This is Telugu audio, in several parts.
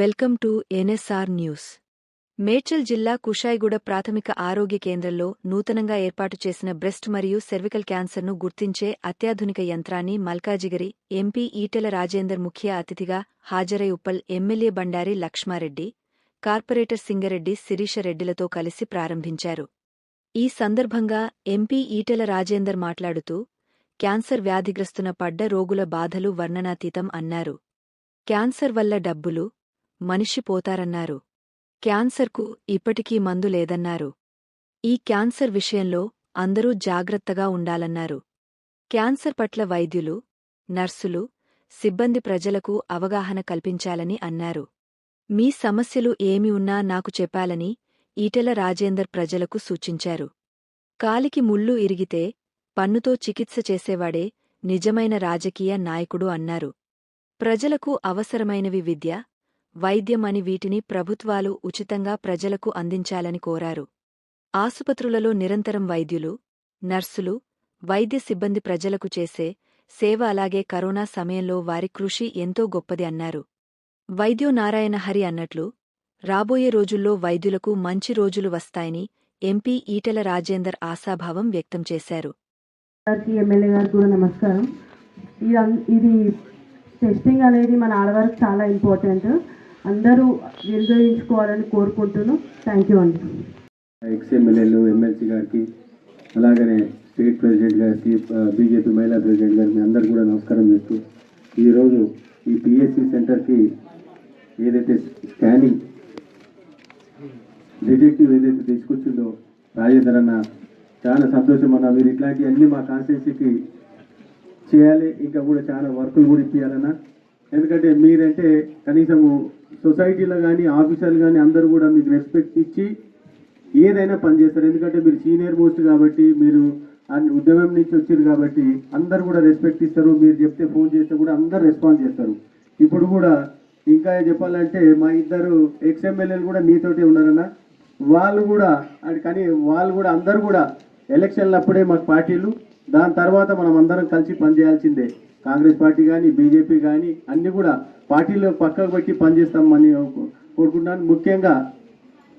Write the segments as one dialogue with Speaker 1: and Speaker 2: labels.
Speaker 1: Welcome to NSR news. Medchal జిల్లా కుషాయిగూడ ప్రాథమిక ఆరోగ్య కేంద్రంలో నూతనంగా ఏర్పాటు చేసిన బ్రెస్ట్ మరియు సెర్వికల్ క్యాన్సర్ను గుర్తించే అత్యాధునిక యంత్రాన్ని మల్కాజిగిరి ఎంపీ ఈటెల రాజేందర్ ముఖ్య అతిథిగా హాజరై ఉప్పల్ ఎమ్మెల్యే బండారి లక్ష్మారెడ్డి కార్పొరేటర్ సింగరెడ్డి శిరీషరెడ్డిలతో కలిసి ప్రారంభించారు. ఈ సందర్భంగా ఎంపీ ఈటెల రాజేందర్ మాట్లాడుతూ క్యాన్సర్ వ్యాధిగ్రస్తున పడ్డ రోగుల బాధలు వర్ణనాతీతం అన్నారు. క్యాన్సర్ వల్ల డబ్బులు మనిషి పోతారన్నారు. క్యాన్సర్కు ఇప్పటికీ మందు లేదన్నారు. ఈ క్యాన్సర్ విషయంలో అందరూ జాగ్రత్తగా ఉండాలన్నారు. క్యాన్సర్ పట్ల వైద్యులు నర్సులు సిబ్బంది ప్రజలకు అవగాహన కల్పించాలని అన్నారు. మీ సమస్యలు ఏమి ఉన్నా నాకు చెప్పాలని ఈటెల రాజేందర్ ప్రజలకు సూచించారు. కాలికి ముళ్ళు ఇరిగితే పన్నుతో చికిత్స చేసేవాడే నిజమైన రాజకీయ నాయకుడు అన్నారు. ప్రజలకు అవసరమైనవి విద్య వైద్యం అని వీటిని ప్రభుత్వాలు ఉచితంగా ప్రజలకు అందించాలని కోరారు. ఆసుపత్రులలో నిరంతరం వైద్యులు నర్సులు వైద్య సిబ్బంది ప్రజలకు చేసే సేవ అలాగే కరోనా సమయంలో వారి కృషి ఎంతో గొప్పది అన్నారు. వైద్యో నారాయణ హరి అన్నట్లు రాబోయే రోజుల్లో వైద్యులకు మంచి రోజులు వస్తాయని ఎంపీ ఈటెల రాజేందర్ ఆశాభావం వ్యక్తం చేశారు.
Speaker 2: ఎమ్మెల్యే కూడా నమస్కారం. ఇది టెస్టింగ్ అనేది మన ఆడవారికి చాలా ఇంపార్టెంట్ అందరూ నిర్వహించుకోవాలని కోరుకుంటున్నాం. థ్యాంక్ యూ అండి.
Speaker 3: ఎక్స్ ఎమ్మెల్యేలు ఎమ్మెల్సీ గారికి అలాగనే స్టేట్ ప్రెసిడెంట్ గారికి బీజేపీ మహిళా ప్రెసిడెంట్ గారికి అందరు కూడా నమస్కారం చేస్తూ ఈరోజు ఈ పిఎస్సి సెంటర్కి ఏదైతే స్కానింగ్ డిటెక్టివ్ ఏదైతే తీసుకొచ్చిందో రాజేందర్ అన్న చాలా సంతోషం అన్న మీరు ఇట్లాంటివన్నీ మా కాన్స్టిట్యూన్సీకి చేయాలి ఇంకా కూడా చాలా వర్కులు కూడా ఇప్పించాలన్నా ఎందుకంటే మీరంటే కనీసము సొసైటీలో కానీ ఆఫీసర్లు కానీ అందరూ కూడా మీకు రెస్పెక్ట్ ఇచ్చి ఏదైనా పని చేస్తారు. ఎందుకంటే మీరు సీనియర్ మోస్ట్ కాబట్టి మీరు ఉద్యమం నుంచి వచ్చారు కాబట్టి అందరు కూడా రెస్పెక్ట్ ఇస్తారు. మీరు చెప్తే ఫోన్ చేస్తే కూడా అందరు రెస్పాన్స్ చేస్తారు. ఇప్పుడు కూడా ఇంకా చెప్పాలంటే మా ఇద్దరు ఎక్స్ కూడా మీతోటే ఉన్నారన్న. వాళ్ళు కూడా అది కానీ వాళ్ళు కూడా అందరు కూడా ఎలక్షన్లు అప్పుడే మాకు పార్టీలు. దాని తర్వాత మనం అందరం కలిసి పనిచేయాల్సిందే. కాంగ్రెస్ పార్టీ కానీ బీజేపీ కానీ అన్నీ కూడా పార్టీలో పక్కకు పెట్టి పనిచేస్తామని కోరుకుంటున్నాను. ముఖ్యంగా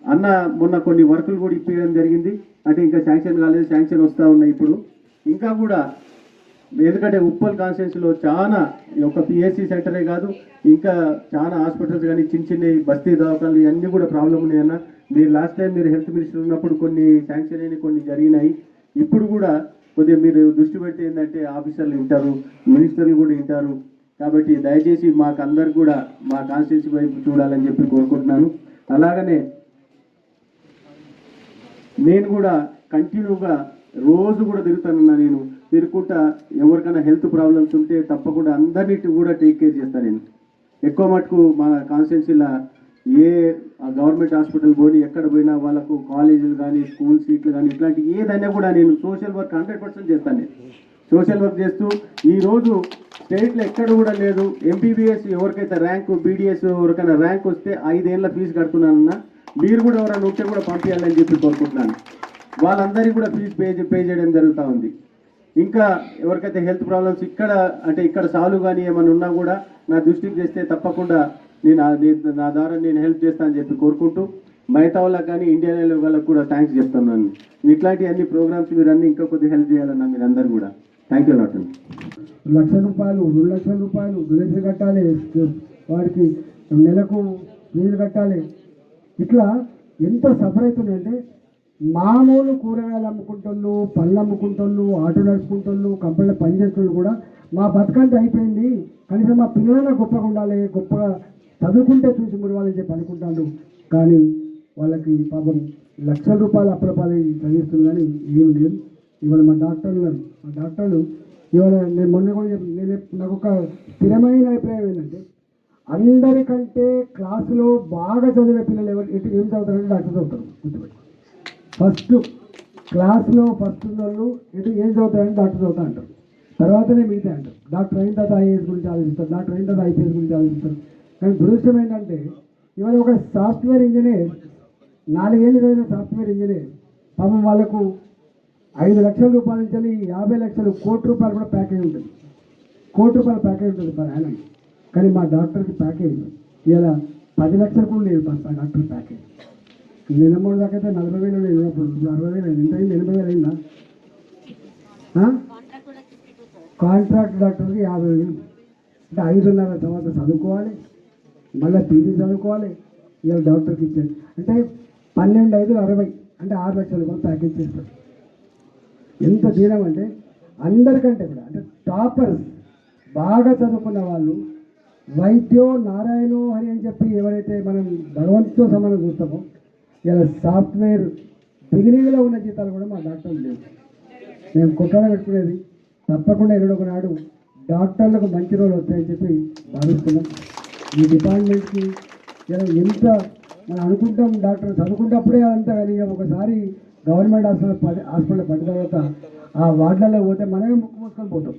Speaker 3: అన్న మొన్న కొన్ని వర్కులు కూడా ఇప్పించడం జరిగింది. అంటే ఇంకా శాంక్షన్ కాలేదు శాంక్షన్ వస్తూ ఉన్నాయి ఇప్పుడు. ఇంకా కూడా ఎందుకంటే ఉప్పల్ కాన్స్టిట్యూన్సీలో చాలా ఒక పిఎస్సి సెంటరే కాదు ఇంకా చాలా హాస్పిటల్స్ కానీ చిన్న చిన్న బస్తీ దవాఖాలు ఇవన్నీ కూడా ప్రాబ్లం ఉన్నాయన్న మీరు లాస్ట్ టైం మీరు హెల్త్ మినిస్టర్ ఉన్నప్పుడు కొన్ని శాంక్షన్ అయినాయి కొన్ని జరిగినాయి. ఇప్పుడు కూడా కొద్దిగా మీరు దృష్టి పెడితే ఏంటంటే ఆఫీసర్లు వింటారు మినిస్టర్లు కూడా వింటారు. కాబట్టి దయచేసి మాకు అందరు కూడా మా కాన్స్టిట్యూన్సీ వైపు చూడాలని చెప్పి కోరుకుంటున్నాను. అలాగనే నేను కూడా కంటిన్యూగా రోజు కూడా తిరుగుతానన్నా నేను. తిరుగుకుంటా ఎవరికైనా హెల్త్ ప్రాబ్లమ్స్ ఉంటే తప్పకుండా అందరినీ కూడా టేక్ కేర్ చేస్తాను నేను. ఎక్కువ మటుకు మన కాన్స్టిట్యూన్సీలో ఏ గవర్నమెంట్ హాస్పిటల్ పోయి ఎక్కడ పోయినా వాళ్ళకు కాలేజీలు కానీ స్కూల్ సీట్లు కానీ ఇట్లాంటి ఏదైనా కూడా నేను సోషల్ వర్క్ హండ్రెడ్ పర్సెంట్ చేస్తాను. నేను సోషల్ వర్క్ చేస్తూ ఈరోజు స్టేట్లో ఎక్కడ కూడా లేదు. ఎంపీబీఎస్ ఎవరికైతే ర్యాంకు బీడీఎస్ ఎవరికైనా ర్యాంక్ వస్తే ఐదేళ్ళ ఫీజు కడుతున్నానన్నా మీరు కూడా ఎవరైనా ఉంటే కూడా పంపించాలని చెప్పి కోరుకుంటున్నాను. వాళ్ళందరికీ కూడా ఫీజు పే పే చేయడం జరుగుతూ ఉంది. ఇంకా ఎవరికైతే హెల్త్ ప్రాబ్లమ్స్ ఇక్కడ అంటే ఇక్కడ సాల్వ్ కానీ ఏమైనా ఉన్నా కూడా నా దృష్టికి తెస్తే తప్పకుండా నేను నీ- నా ద్వారా నేను హెల్ప్ చేస్తానని చెప్పి కోరుకుంటూ మిగతా వాళ్ళకి కానీ ఇండియన్ రైల్వే వాళ్ళకి కూడా థ్యాంక్స్ చెప్తున్నాను. ఇట్లాంటి అన్ని ప్రోగ్రామ్స్ మీరు అన్ని ఇంకా కొద్దిగా హెల్ప్ చేయాలన్నా మీరు అందరు కూడా థ్యాంక్ యూ నాట్
Speaker 4: లక్ష రూపాయలు రెండు లక్షల రూపాయలు డొనేషన్ కట్టాలి. వారికి నెలకు ఫీజులు కట్టాలి. ఇట్లా ఎంత సఫర్ అవుతుందంటే మామూలు కూరగాయలు అమ్ముకుంటోళ్ళు పళ్ళు అమ్ముకుంటోళ్ళు ఆటో నడుపుకుంటోళ్ళు కంపెనీలో పనిచేస్తున్నారు కూడా మా బతుకంటే అయిపోయింది. కనీసం మా పిల్లలైనా గొప్పగా ఉండాలి గొప్పగా చదువుకుంటే చూసి మురవాలని చెప్పి అనుకుంటాడు. కానీ వాళ్ళకి పాపం లక్షల రూపాయలు అప్పులపాలు చదివిస్తుంది కానీ ఏమి లేదు. ఇవాళ మా డాక్టర్లు మా డాక్టర్లు ఇవాళ నేను మొన్న కూడా చెప్పి నేను నాకు ఒక స్థిరమైన అభిప్రాయం ఏంటంటే అందరికంటే క్లాసులో బాగా చదివే పిల్లలు ఎవరు ఎటు ఏం చదువుతారంటే డాక్టర్ చదువుతారు. గుర్తుపెట్టుకో ఫస్ట్ క్లాస్లో ఫస్ట్ వాళ్ళు ఎటు ఏం చదువుతారని డాక్టర్ చదువుతా అంటారు. తర్వాతనే మిగతా అంటారు. డాక్టర్ అయిన తర్వాత ఐఏఎస్ గురించి ఆలోచిస్తారు. డాక్టర్ అయిన తర్వాత ఐపీఎస్ గురించి ఆలోచిస్తారు. కానీ దురదృష్టం ఏంటంటే ఇవాళ ఒక సాఫ్ట్వేర్ ఇంజనీర్ నాలుగేళ్ళు చదివిన సాఫ్ట్వేర్ ఇంజనీర్ పాపం వాళ్ళకు ఐదు లక్షల రూపాయల నుంచి యాభై లక్షలు కోటి రూపాయలు కూడా ప్యాకేజ్ ఉంటుంది. కోటి రూపాయల ప్యాకేజ్ ఉంటుంది పర్ యానం కానీ మా డాక్టర్కి ప్యాకేజ్ ఇలా పది లక్షలు కూడా లేదు బస్ డాక్టర్ ప్యాకేజ్. నిన్న మూడు దాకా అయితే నలభై వేలు లేదు ఇప్పుడు అరవై వేలు అయింది. ఎంత అయింది ఎనభై వేలు అయిందా? కాంట్రాక్ట్ డాక్టర్కి యాభై వేలు. అంటే ఐదున్నర సంవత్సరం చదువుకోవాలి. మళ్ళీ పీజీ చదువుకోవాలి. ఇవాళ డాక్టర్కి ఇచ్చేది అంటే పన్నెండు ఐదు అరవై అంటే ఆరు లక్షల రూపాయలు ప్యాకేజ్ చేస్తారు. ఎంత దీనం అంటే అందరికంటే కూడా అంటే టాపర్స్ బాగా చదువుకున్న వాళ్ళు వైద్యో నారాయణో అని అని చెప్పి ఎవరైతే మనం భగవంతుతో సమానం చూస్తామో ఇలా సాఫ్ట్వేర్ బిగినింగ్లో ఉన్న జీతాలు కూడా మా డాక్టర్లు లేవు. మేము కుట్రలు పెట్టుకునేది తప్పకుండా ఎన్నడొకనాడు డాక్టర్లకు మంచి రోజులు వస్తాయని చెప్పి భావిస్తున్నాం. ఈ డిపార్ట్మెంట్కి ఇలా ఎంత మనం అనుకుంటాం డాక్టర్ చదువుకుంటప్పుడే అదంతా కానీ ఒకసారి గవర్నమెంట్ హాస్పిటల్ పడి హాస్పిటల్ పడిన తర్వాత ఆ వార్డులలో పోతే మనమే ముక్కు మూసుకొని పోతాం.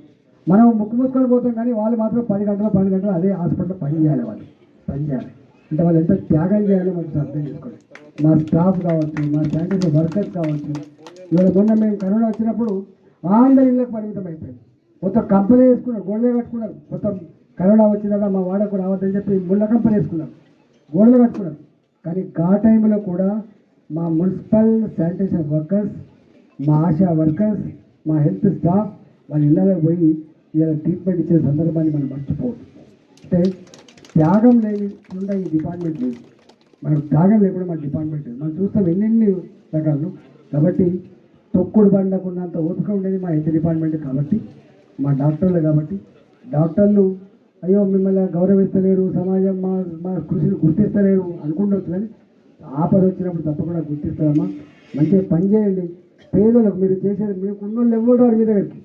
Speaker 4: మనం ముక్కు మూసుకొని పోతాం కానీ వాళ్ళు మాత్రం పది గంటలు పన్నెండు గంటలు అదే హాస్పిటల్లో పని చేయాలి వాళ్ళు పని చేయాలి. అంటే వాళ్ళు ఎంత త్యాగం చేయాలో మనకు అర్థం చేసుకోండి మా స్టాఫ్ కావచ్చు మా శానిటరీ వర్కర్స్ కావచ్చు. ఇవాళ మొన్న మేము కరోనా వచ్చినప్పుడు అందరి ఇళ్ళకి పరిమితం అయిపోయింది మొత్తం కంపెనీ వేసుకున్నారు గోడలే కట్టుకున్నారు మొత్తం కరోనా వచ్చిందా మా వాడకు రావద్దని చెప్పి ముళ్ళ కంపెనీ వేసుకున్నారు గోడలు కట్టుకున్నాం. కానీ ఆ టైంలో కూడా మా మున్సిపల్ శానిటేషన్ వర్కర్స్ మా ఆశా వర్కర్స్ మా హెల్త్ స్టాఫ్ వాళ్ళ ఇళ్ళలో పోయి ఇలా ట్రీట్మెంట్ ఇచ్చే సందర్భాన్ని మనం మర్చిపోవద్దు. అంటే త్యాగం లేని ఉండే ఈ డిపార్ట్మెంట్ లేదు. మనకు త్యాగం లేకుండా మన డిపార్ట్మెంట్ లేదు. మనం చూస్తాం ఎన్నెన్ని రకాలు. కాబట్టి తొక్కుడు బండకున్నంత ఓపిక ఉండేది మా హెల్త్ డిపార్ట్మెంట్ కాబట్టి మా డాక్టర్లు కాబట్టి డాక్టర్లు అయ్యో మిమ్మల్ని గౌరవిస్తలేరు సమాజం మా మా కృషిని గుర్తిస్తలేరు అనుకుంటవచ్చు కానీ ఆపద వచ్చినప్పుడు తప్పకుండా గుర్తిస్తారమ్మా. మంచిగా పని చేయండి. పేదలకు మీరు చేసేది మీకు ఉన్నోళ్ళు ఎవరు వారి మీద పెట్టి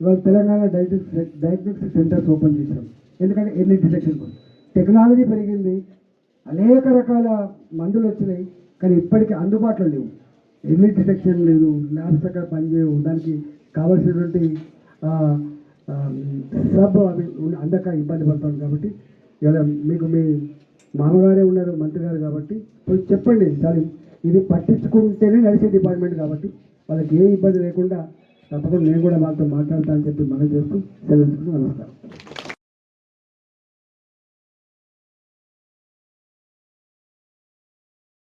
Speaker 4: ఇవాళ Telangana diagnostic diagnostic centres open చేశాం ఎందుకంటే ఎన్ని డిటెక్షన్ కోసం. టెక్నాలజీ పెరిగింది. అనేక రకాల మందులు వచ్చినాయి. కానీ ఇప్పటికీ అందుబాటులో లేవు. ఎన్ని డిటెక్షన్ లేదు. ల్యాబ్స్ అక్కడ పనిచేయవు. దానికి కావాల్సినటువంటి ఆ, సబ్ అవి అందక ఇబ్బంది పడతాం కాబట్టి ఇలా మీకు మీ మామగారే ఉన్నారు మంత్రి గారు కాబట్టి కొంచెం చెప్పండి. సారి ఇది పట్టించుకుంటేనే నడిచే డిపార్ట్మెంట్ కాబట్టి వాళ్ళకి ఏ ఇబ్బంది లేకుండా తప్పకుండా నేను కూడా వాళ్ళతో మాట్లాడతానని చెప్పి మనం చేస్తూ సెలవు నమస్కారం.